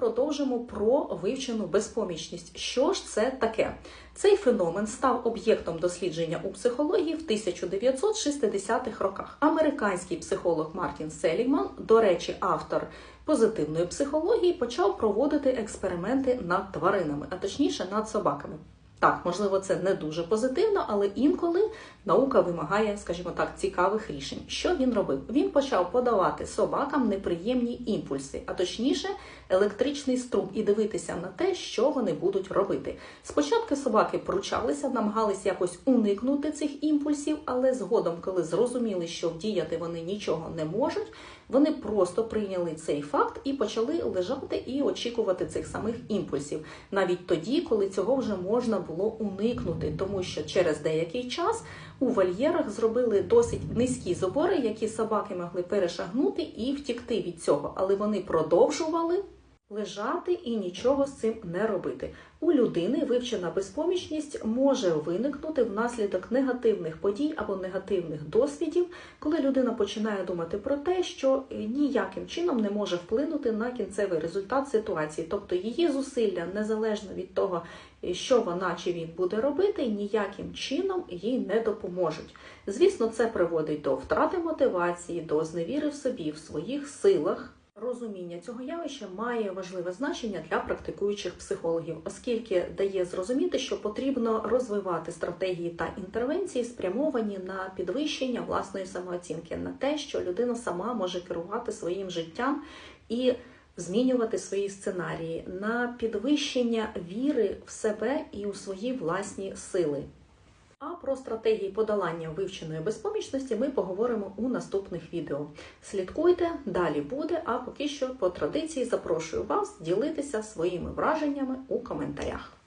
продовжимо про вивчену безпомічність. Що ж це таке? Цей феномен став об'єктом дослідження у психології в 1960-х роках. Американський психолог Мартін Селігман, до речі, автор позитивної психології, почав проводити експерименти над тваринами, а точніше над собаками. Так, можливо, це не дуже позитивно, але інколи наука вимагає, скажімо так, цікавих рішень. Що він робив? Він почав подавати собакам неприємні імпульси, а точніше, електричний струм, і дивитися на те, що вони будуть робити. Спочатку собаки пручалися, намагались якось уникнути цих імпульсів, але згодом, коли зрозуміли, що вдіяти вони нічого не можуть, вони просто прийняли цей факт і почали лежати і очікувати цих самих імпульсів, навіть тоді, коли цього вже можна було уникнути, тому що через деякий час у вольєрах зробили досить низькі забори, які собаки могли перешагнути і втікти від цього, але вони продовжували. Лежати і нічого з цим не робити. У людини вивчена безпомічність може виникнути внаслідок негативних подій або негативних досвідів, коли людина починає думати про те, що ніяким чином не може вплинути на кінцевий результат ситуації, тобто її зусилля незалежно від того, що вона чи він буде робити, ніяким чином їй не допоможуть. Звісно, це приводить до втрати мотивації, до зневіри в собі, в своїх силах. Розуміння цього явища має важливе значення для практикуючих психологів, оскільки дає зрозуміти, що потрібно розвивати стратегії та інтервенції, спрямовані на підвищення власної самооцінки, на те, що людина сама може керувати своїм життям і змінювати свої сценарії, на підвищення віри в себе і у свої власні сили. А про стратегії подолання вивченої безпомічності ми поговоримо у наступних відео. Слідкуйте, далі буде. А поки що, по традиції, запрошую вас ділитися своїми враженнями у коментарях.